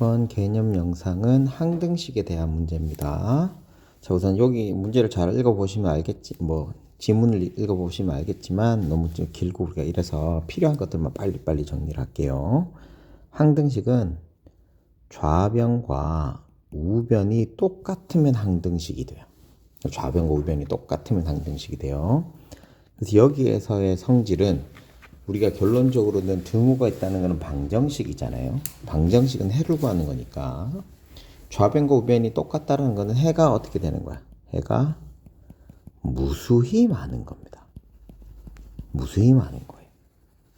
이번 개념 영상은 항등식에 대한 문제입니다. 자, 우선 여기 문제를 잘 읽어보시면 알겠지, 뭐, 지문을 읽어보시면 알겠지만 너무 좀 길고 우리가 이래서 필요한 것들만 빨리빨리 정리를 할게요. 항등식은 좌변과 우변이 똑같으면 항등식이 돼요. 좌변과 우변이 똑같으면 항등식이 돼요. 그래서 여기에서의 성질은 우리가 결론적으로는 등호가 있다는 것은 방정식이잖아요. 방정식은 해를 구하는 거니까 좌변과 우변이 똑같다는 것은 해가 어떻게 되는 거야? 해가 무수히 많은 겁니다. 무수히 많은 거예요.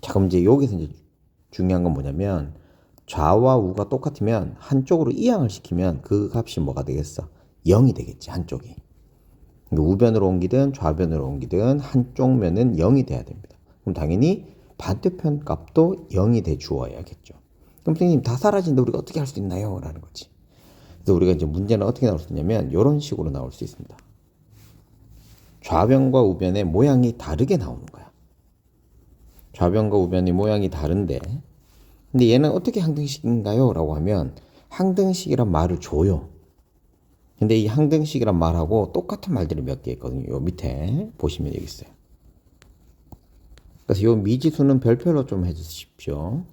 자, 그럼 이제 여기서 이제 중요한 건 뭐냐면 좌와 우가 똑같으면 한쪽으로 이항을 시키면 그 값이 뭐가 되겠어? 0이 되겠지, 한쪽이. 우변으로 옮기든 좌변으로 옮기든 한쪽 면은 0이 돼야 됩니다. 그럼 당연히 반대편 값도 0이 돼 주어야겠죠. 그럼 선생님 다 사라진데 우리가 어떻게 할 수 있나요? 라는 거지. 그래서 우리가 이제 문제는 어떻게 나올 수 있냐면 이런 식으로 나올 수 있습니다. 좌변과 우변의 모양이 다르게 나오는 거야. 좌변과 우변의 모양이 다른데 근데 얘는 어떻게 항등식인가요? 라고 하면 항등식이란 말을 줘요. 근데 이 항등식이란 말하고 똑같은 말들이 몇 개 있거든요. 요 밑에 보시면 여기 있어요. 그래서 요 미지수는 별표로 좀 해주십시오.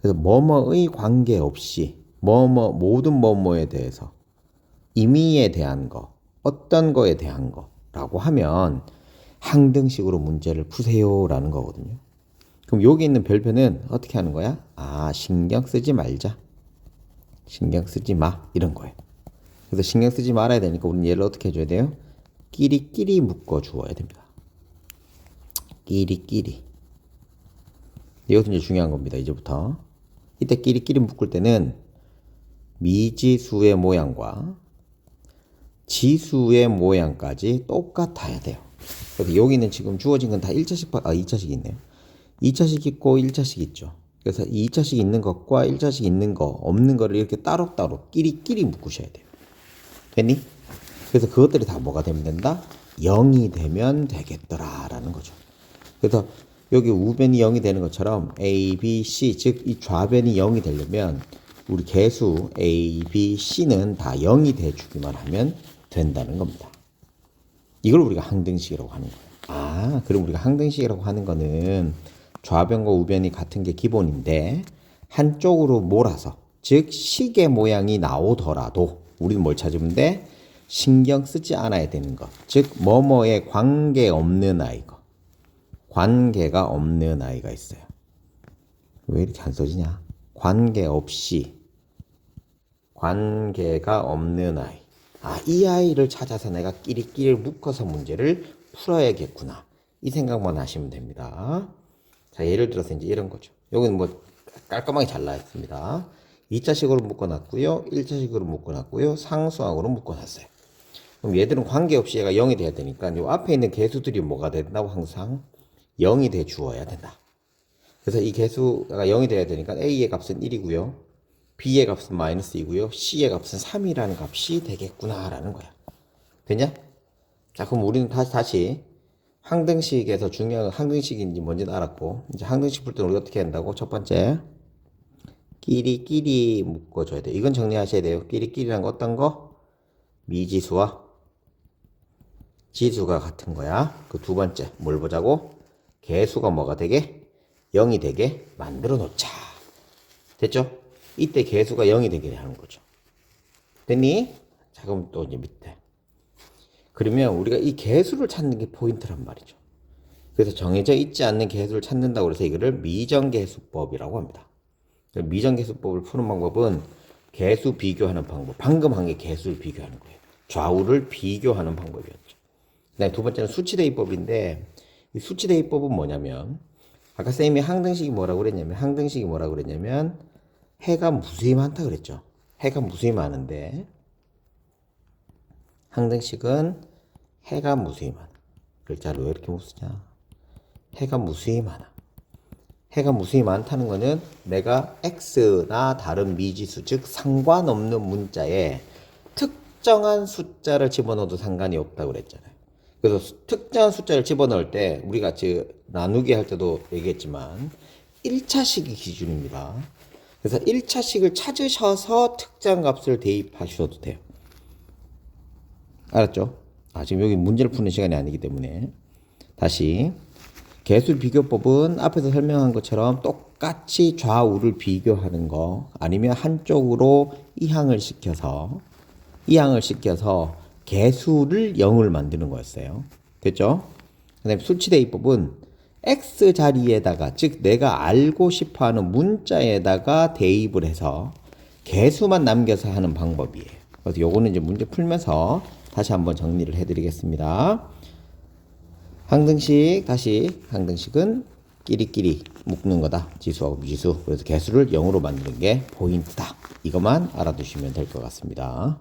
그래서 뭐뭐의 관계 없이 뭐뭐 모든 뭐뭐에 대해서 임의에 대한 거, 어떤 거에 대한 거라고 하면 항등식으로 문제를 푸세요라는 거거든요. 그럼 여기 있는 별표는 어떻게 하는 거야? 아, 신경 쓰지 말자. 신경 쓰지 마. 이런 거예요. 그래서 신경 쓰지 말아야 되니까 우리는 얘를 어떻게 해줘야 돼요? 끼리끼리 묶어 주어야 됩니다. 끼리끼리. 이것도 이제 중요한 겁니다. 이제부터. 이때 끼리끼리 묶을 때는 미지수의 모양과 지수의 모양까지 똑같아야 돼요. 그래서 여기는 지금 주어진 건 다 1차식, 아, 2차식 있네요. 2차식 있고 1차식 있죠. 그래서 2차식 있는 것과 1차식 있는 거, 없는 거를 이렇게 따로따로 끼리끼리 묶으셔야 돼요. 됐니? 그래서 그것들이 다 뭐가 되면 된다? 0이 되면 되겠더라 라는 거죠. 그래서 여기 우변이 0이 되는 것처럼 A, B, C 즉 이 좌변이 0이 되려면 우리 개수 A, B, C는 다 0이 돼주기만 하면 된다는 겁니다. 이걸 우리가 항등식이라고 하는 거예요. 아, 그럼 우리가 항등식이라고 하는 거는 좌변과 우변이 같은 게 기본인데 한쪽으로 몰아서 즉 시계 모양이 나오더라도 우리는 뭘 찾으면 돼? 신경 쓰지 않아야 되는 것. 즉 뭐뭐에 관계 없는 아이거. 관계가 없는 아이가 있어요. 왜 이렇게 안 써지냐? 관계 없이 관계가 없는 아이. 아, 이 아이를 찾아서 내가 끼리끼리 묶어서 문제를 풀어야겠구나. 이 생각만 하시면 됩니다. 자, 예를 들어서 이제 이런 거죠. 여기는 뭐 깔끔하게 잘라있습니다. 2차식으로 묶어놨고요. 1차식으로 묶어놨고요. 상수항으로 묶어놨어요. 그럼 얘들은 관계없이 얘가 0이 돼야 되니까 이 앞에 있는 개수들이 뭐가 된다고 항상 0이 돼 주어야 된다. 그래서 이 개수가 0이 돼야 되니까 A의 값은 1이고요. B의 값은 마이너스 2고요. C의 값은 3이라는 값이 되겠구나라는 거야. 되냐? 자, 그럼 우리는 다시, 다시 항등식에서 중요한 항등식인지 뭔지는 알았고, 이제 항등식 풀 때는 우리가 어떻게 한다고? 첫 번째, 끼리끼리 묶어줘야 돼. 이건 정리하셔야 돼요. 끼리끼리란 거 어떤 거? 미지수와 지수가 같은 거야. 그 두 번째, 뭘 보자고? 개수가 뭐가 되게? 0이 되게 만들어 놓자. 됐죠? 이때 개수가 0이 되게 하는 거죠. 됐니? 자, 그럼 또 이제 밑에. 그러면 우리가 이 개수를 찾는 게 포인트란 말이죠. 그래서 정해져 있지 않는 개수를 찾는다고 해서 이거를 미정개수법이라고 합니다. 미정개수법을 푸는 방법은 개수 비교하는 방법. 방금 한 게 개수를 비교하는 거예요. 좌우를 비교하는 방법이었죠. 그다음에 두 번째는 수치대입법인데 이 수치 대입법은 뭐냐면 아까 쌤이 항등식이 뭐라고 그랬냐면 항등식이 뭐라고 그랬냐면 해가 무수히 많다 그랬죠. 해가 무수히 많은데 항등식은 해가 무수히 많아. 글자로 왜 이렇게 못 쓰냐? 해가 무수히 많아. 해가 무수히 많다는 거는 내가 x나 다른 미지수 즉 상관없는 문자에 특정한 숫자를 집어넣어도 상관이 없다고 그랬잖아요. 그래서 특정한 숫자를 집어넣을 때 우리가 지 나누기 할 때도 얘기했지만 1차식이 기준입니다. 그래서 1차식을 찾으셔서 특정 값을 대입하셔도 돼요. 알았죠? 아, 지금 여기 문제를 푸는 시간이 아니기 때문에. 다시. 개수 비교법은 앞에서 설명한 것처럼 똑같이 좌우를 비교하는 거 아니면 한쪽으로 이항을 시켜서 이항을 시켜서 개수를 0을 만드는 거였어요. 됐죠? 그 다음에 수치대입법은 x 자리에다가 즉 내가 알고 싶어하는 문자에다가 대입을 해서 개수만 남겨서 하는 방법이에요. 그래서 요거는 이제 문제 풀면서 다시 한번 정리를 해드리겠습니다. 항등식 다시 항등식은 끼리끼리 묶는 거다. 지수하고 미지수. 그래서 개수를 0으로 만드는 게 포인트다. 이것만 알아두시면 될 것 같습니다.